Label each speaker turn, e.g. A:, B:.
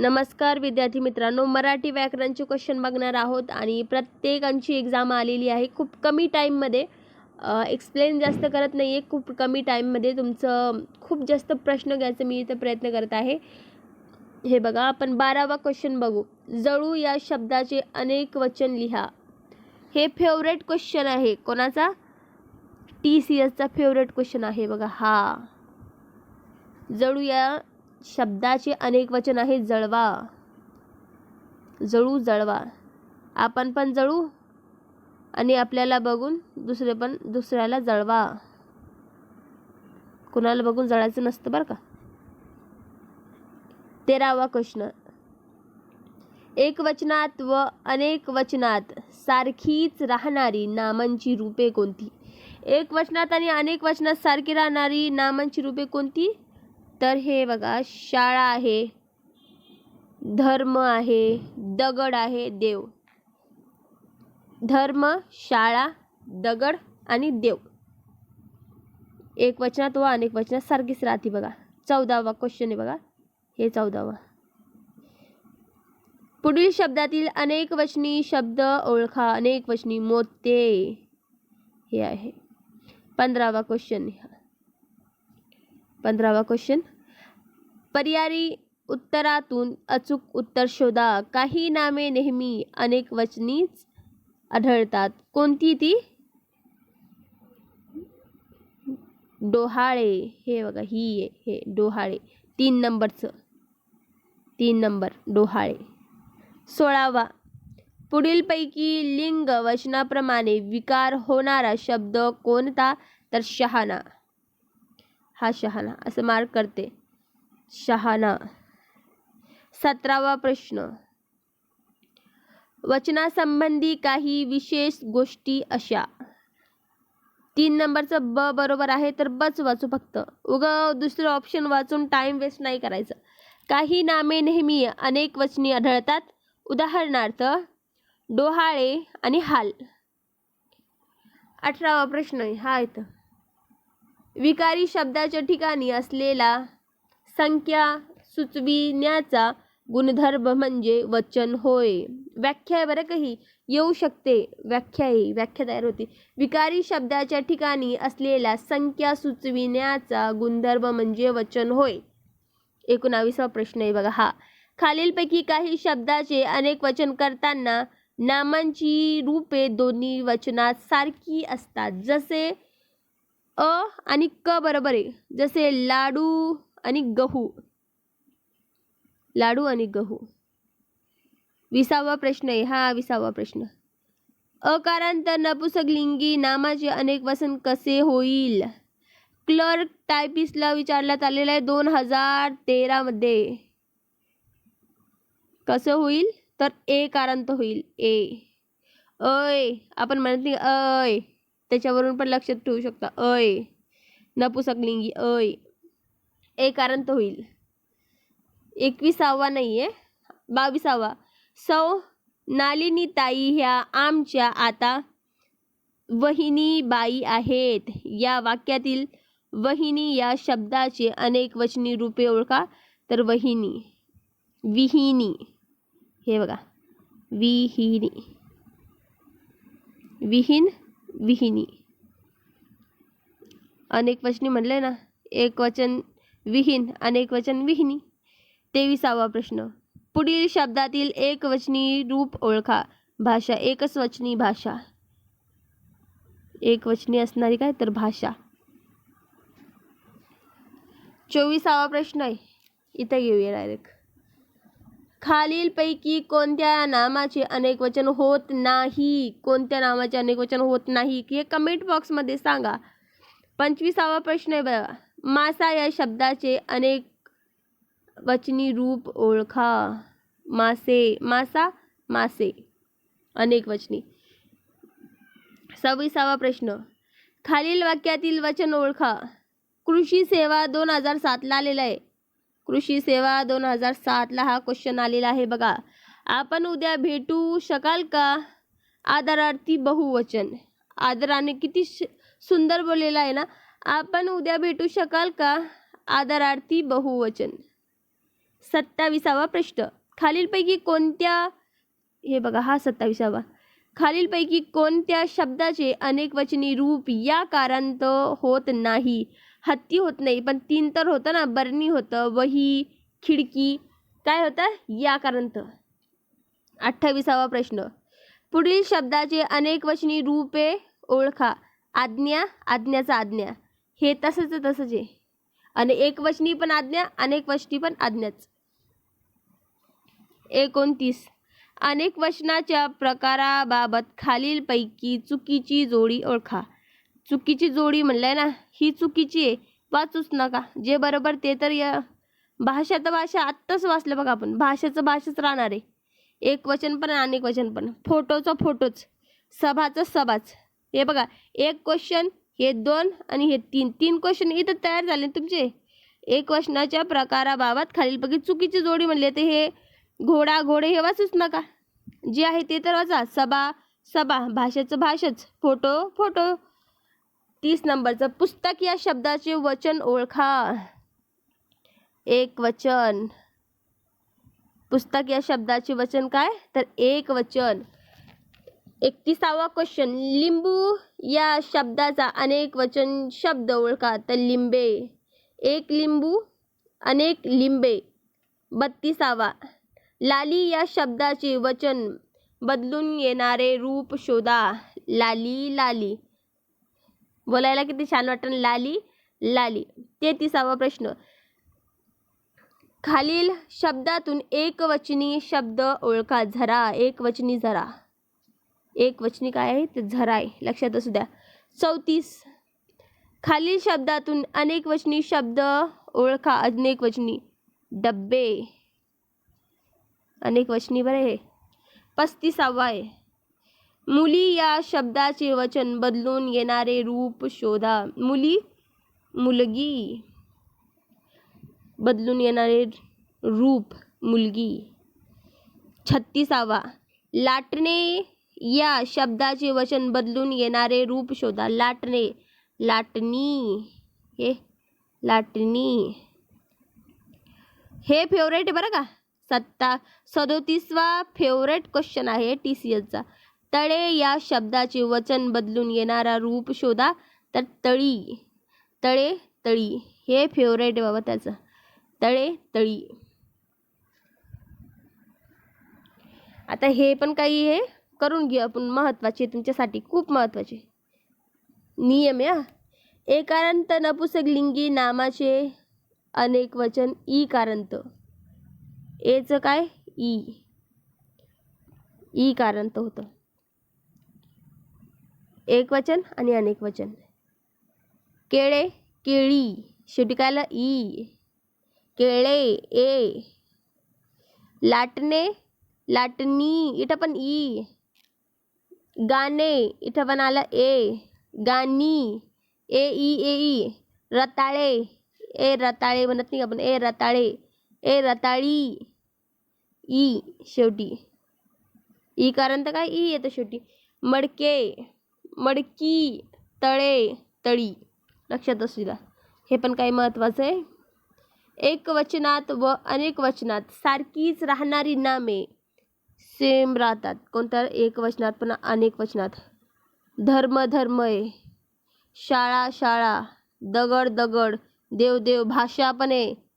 A: नमस्कार विद्यार्थी मित्रांनो मराठी व्याकरणचे क्वेश्चन बघणार आहोत आणि प्रत्येकांची एक्झाम आलेली आहे. खूप कमी टाईममध्ये एक्सप्लेन जास्त करत नाही आहे खूप कमी टाईममध्ये तुमचं खूप जास्त प्रश्न घ्यायचं मी इथं प्रयत्न करत आहे. हे बघा आपण बारावा क्वेश्चन बघू. जळू या शब्दाचे अनेक वचन लिहा. हे फेवरेट क्वेश्चन आहे. कोणाचा? टी सी एसचा फेवरेट क्वेश्चन आहे बघा. हा. जळू या शब्दाचे अनेक वचन आहे जळवा. जळू जळवा. आपण पण जळू आणि आपल्याला बघून दुसरे पण दुसऱ्याला जळवा. कुणाला बघून जळायचं नसतं बरं का? तेरावा कृष्ण. एक वचनात व अनेक वचनात सारखीच राहणारी नामांची रूपे कोणती? एक वचनात आणि अनेक वचनात सारखी राहणारी नामांची रूपे कोणती? तर हे बघा शाळा आहे धर्म आहे दगड आहे देव. धर्म शाळा दगड आणि देव. एक वचनात व अनेक वचनात सारखीच राहते बघा. चौदावा क्वेश्चन आहे बघा. हे चौदावा. पुढील शब्दातील अनेक वचनी शब्द ओळखा अनेक वचनी मोते. हे आहे. पंधरावा क्वेश्चन पंधरावा क्वेश्चन पर्यायी उत्तरातून अचूक उत्तर शोधा. काही नामे नेहमी अनेक वचनीच आढळतात. कोणती ती? डोहाळे. हे बघा ही आहे हे डोहाळे. तीन नंबरचं. तीन नंबर डोहाळे. सोळावा. पुढीलपैकी लिंग वचनाप्रमाणे विकार होणारा शब्द कोणता? तर शहाणा. हा शहाणा. असं मार्क करते. शहाणा. सतरावा प्रश्न. वचनासंबंधी काही विशेष गोष्टी अशा. तीन नंबरचं ब बरोबर आहे तर बच वाचू फक्त. उग दुसरं ऑप्शन वाचून टाइम वेस्ट नाही करायचं. काही नामे नेहमी अनेक वचनी आढळतात. उदाहरणार्थ डोहाळे आणि हाल. अठरावा प्रश्न. हा येतं विकारी शब्दाच्या ठिकाणी असलेला संख्या सुचविण्याचा गुणधर्म म्हणजे वचन होय. व्याख्या बरं काही येऊ शकते. व्याख्या ही व्याख्या तयार होती. विकारी शब्दाच्या ठिकाणी असलेला संख्या सुचविण्याचा गुणधर्म म्हणजे वचन होय. एकोणावीसवा प्रश्न आहे बघा हा. खालीलपैकी काही शब्दाचे अनेक वचन करताना नामांची रूपे दोन्ही वचनात सारखी असतात. जसे अ आणि क बरोबर आहे. जसे लाडू आणि गहू. लाडू आणि गहू. विसावा प्रश्न आहे. हा विसावा प्रश्न. अकारांत नपुसकलिंगी नामाचे अनेक वसन कसे होईल? क्लर्क टायपिस्टला विचारण्यात आलेलं आहे दोन हजार तेरामध्ये कसं होईल? तर ए कारांत होईल. ए. अय. आपण म्हणत नाही अय. त्याच्यावरून पण लक्षात ठेवू शकता. अय नपुसकलिंगी अय. ए होईल. एकविसावा नाही आहे बावीसावा. सौ नालिनी ताई ह्या आमच्या आता वहिनी बाई आहेत. या वाक्यातील वहिनी या शब्दाचे अनेक वचनी रूपे ओळखा. तर वहिनी विहिनी. हे बघा. विहिनी. विहीन विहिनी. अनेक वचनी म्हणले ना एक वचन विहीन अनेक वचन विहिनी. तेविसावा प्रश्न. पुढील शब्दातील एक वचनी रूप ओळखा. भाषा एकच वचनी भाषा. एक वचनी असणारी काय तर भाषा. चोवीसावा प्रश्न आहे. इथं घेऊया डायरेक्ट खालीलपैकी कोणत्या नामाचे अनेक वचन होत नाही? कोणत्या नामाचे अनेक वचन होत नाही? हे कमेंट बॉक्समध्ये सांगा. पंचवीसावा प्रश्न आहे बघा. मासा या शब्दाचे अनेक वचनी रूप ओळखा. मासे मासा मासे. अनेक वचनी. सव्वीसावा प्रश्न. खालील वाक्यातील वचन ओळखा. कृषी सेवा दोन हजार सातला आलेला आहे. कृषी सेवा दोन हजार सातला हा क्वेश्चन आलेला आहे बघा. आपण उद्या भेटू शकाल का? आदरार्थी बहुवचन. आदराने किती सुंदर बोललेला आहे ना? आपण उद्या भेटू शकाल का? आदरार्थी बहुवचन. सत्ताविसावा प्रश्न. खालीलपैकी कोणत्या हे बघा हा सत्ताविसावा. खालीलपैकी कोणत्या शब्दाचे अनेकवचनी रूप या कारांत होत नाही? हत्ती होत नाही पण तीन तर होतं ना बरणी होतं वही खिडकी. काय होतं? या कारांत अठ्ठावीसावा प्रश्न. पुढील शब्दाचे अनेकवचनी रूपे ओळखा. आज्ञा आज्ञाचा आज्ञा. हे तसंच तसंच आहे. आणि एकवचनी पण आज्ञा अनेकवचनी पण आज्ञाच. एकोणतीस. अनेक वचनाच्या प्रकाराबाबत खालीलपैकी चुकीची जोडी ओळखा. चुकीची जोडी म्हणलंय ना ही चुकीची आहे. वाचूच नका. जे बरोबर ते तर या. भाषा तर भाषा आत्ताच वाचलं बघा आपण. भाषेचं भाषाच राहणार आहे. एक वचन पण आणि अनेक वचन पण. फोटोचं फोटोच. सभाचं सभाच. हे बघा एक क्वेश्चन हे दोन आणि हे तीन. तीन क्वेश्चन इथं तयार झाले तुमचे. एक वचनाच्या प्रकाराबाबत खालीलपैकी चुकीची जोडी म्हणले तर हे घोडा घोडे हे वाचूच नका. जे आहे ते तर वाचा. सभा सभा. भाषेचं भाषच. Photo photo. तीस नंबरचं पुस्तक या शब्दाचे वचन ओळखा. एक वचन. पुस्तक या शब्दाचे वचन काय? तर एक वचन. एकतीसावा क्वेश्चन लिंबू या शब्दाचा अनेक वचन शब्द ओळखा. तर लिंबे. एक लिंबू अनेक लिंबे. बत्तीसावा. लाली या शब्दाचे वचन बदलून येणारे रूप शोधा. लाली लाली. बोलायला किती छान वाटतं. लाली लाली. लाली तेहतीसावा प्रश्न. खालील शब्दातून एकवचनी शब्द ओळखा. झरा. एकवचनी झरा. एकवचनी काय आहे? ते झरा आहे. लक्षात असू द्या. चौतीस. खालील शब्दातून अनेकवचनी शब्द ओळखा. अनेकवचनी डब्बे. अनेकवचनी बरं हे पस्तीसावा आहे. मुली या शब्दाचे वचन बदलून येणारे रूप शोधा. मुली मुलगी. बदलून येणारे रूप मुलगी. छत्तीसावा. लाटणे या शब्दाचे वचन बदलून येणारे रूप शोधा. लाटणे लाटणी. हे लाटणी. हे फेवरेट आहे बरं का? सत्ता सदोतीसवा फेवरेट क्वेश्चन आहे टी सी एसचा तळे या शब्दाचे वचन बदलून येणारा रूप शोधा. तर तळी तळे तळी हे फेवरेट आहे बाबा त्याचं. तळे तळी. आता हे पण काही हे करून घेऊ आपण महत्त्वाचे तुमच्यासाठी खूप महत्त्वाचे नियम या एकारांत नपुसकलिंगी नामाचे अनेक वचन ई कारंत. एचं काय? ई. ई कारंत होतं. एक वचन आणि अनेक वचन. केळे केळी शेवटी काय आलं ई. केळे ए. लाटणे लाटणी इथं पण ई. गाणे इथं पण आलं ए. गाणी ए ई ए ई. रताळे ए रताळे म्हणत नाही का आपण ए रताळे ए रताळी ई शेवटी. ई कारण तर काय? ई येतं शेवटी. मडके मडकी तळे तळी. लक्षात असू द्या हे पण काही महत्त्वाचं आहे. एक वचनात व अनेक वचनात सारखीच राहणारी नामे सेम राहतात. कोणत्या एक वचनात पण अनेक वचनात. धर्म धर्म आहे शाळा शाळा. दगड दगड. देव देव भाषा पण आहे.